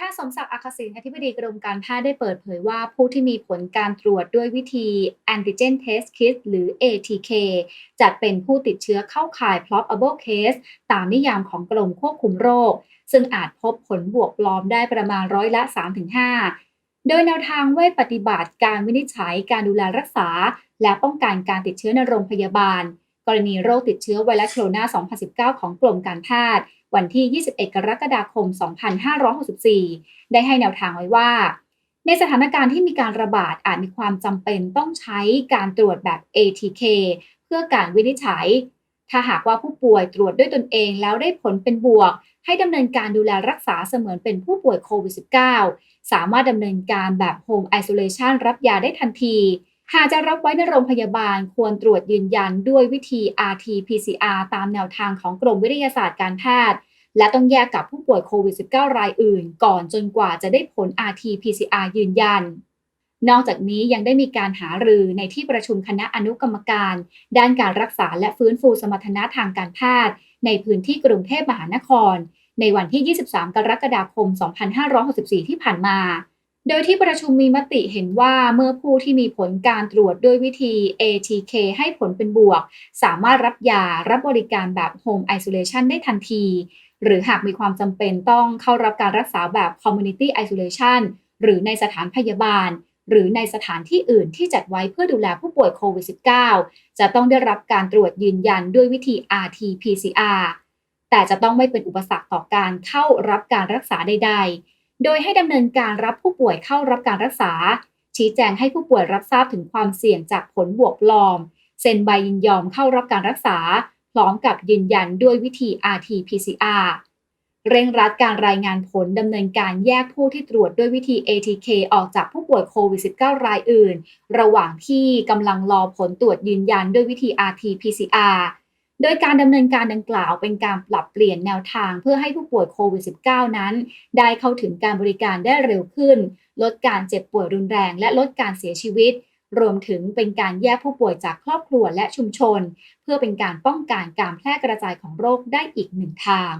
คศินอธิบดีกรมการแพทย์ได้เปิดเผยว่าผู้ที่มีผลการตรวจด้วยวิธี antigen test kit หรือ ATK จัดเป็นผู้ติดเชื้อเข้าข่าย probable case ตามนิยามของกรมควบคุมโรค ซึ่งอาจพบผลบวกปลอมได้ประมาณร้อยละ 3-5 โดยแนวทางเวทปฏิบัติการวินิจฉัยการดูแลรักษา และป้องกันการติดเชื้อในโรงพยาบาล กรณีโรคติดเชื้อไวรัสโคโรนา 2019 ของกรมการแพทย์ วันที่ 21 กรกฎาคม 2564 ได้ให้แนวทางไว้ว่า ในสถานการณ์ที่มีการระบาดอาจมีความจำเป็นต้องใช้การตรวจแบบ ATK เพื่อการวินิจฉัย ถ้าหากว่าผู้ป่วยตรวจด้วยตนเองแล้วได้ผลเป็นบวก ให้ดำเนินการดูแลรักษาเสมือนเป็นผู้ป่วยโควิด -19 สามารถดำเนินการแบบ Home Isolation รับยาได้ทันที หากจะรับไว้ในโรงพยาบาลควรตรวจยืนยันด้วยวิธี RT-PCR ตามแนวทางของกรมวิทยาศาสตร์การแพทย์ และต้องแยกกับผู้ป่วยโควิด -19 รายอื่น ก่อนจนกว่าจะได้ผล RT-PCR ยืนยัน นอกจากนี้ยังได้มีการหารือในที่ประชุมคณะอนุกรรมการ ด้านการรักษาและฟื้นฟูสมรรถนะทางการแพทย์ ในพื้นที่กรุงเทพมหานคร ในวันที่ 23 กรกฎาคม 2564 ที่ผ่านมา โดยที่ประชุมมีมติเห็นว่าเมื่อผู้ที่มีผลการตรวจด้วยวิธี ATK ให้ผลเป็นบวก สามารถรับยารับบริการแบบ Home Isolation ได้ทันที หรือหากมีความจำเป็นต้องเข้ารับการรักษาแบบ Community Isolation หรือในสถานพยาบาล หรือในสถานที่อื่นที่จัดไว้เพื่อดูแลผู้ป่วยโควิด -19 จะต้องได้รับการตรวจยืนยันด้วยวิธี RT-PCR แต่จะต้องไม่เป็นอุปสรรคต่อการเข้ารับการรักษาใดๆ โดยให้ดำเนินการรับผู้ป่วยเข้ารับการรักษา ชี้แจงให้ผู้ป่วยรับทราบถึงความเสี่ยงจากผลบวกปลอม เซ็นใบยินยอมเข้ารับการรักษา พร้อมกับยืนยันด้วยวิธี RT-PCR เร่งรัดการรายงานผลดำเนินการแยกผู้ที่ตรวจด้วยวิธี ATK ออกจากผู้ป่วยโควิด -19 รายอื่น ระหว่างที่กำลังรอผลตรวจยืนยันด้วยวิธี RT-PCR โดยการดำเนินการดังกล่าวเป็นการปรับเปลี่ยนแนวทาง เพื่อให้ผู้ป่วยโควิด -19 นั้น ได้เข้าถึงการบริการได้เร็วขึ้น ลดการเจ็บป่วยรุนแรง และลดการเสียชีวิต รวมถึงเป็นการแยกผู้ป่วยจากครอบครัวและชุมชน เพื่อเป็นการป้องกันการแพร่กระจายของโรคได้อีกหนึ่งทาง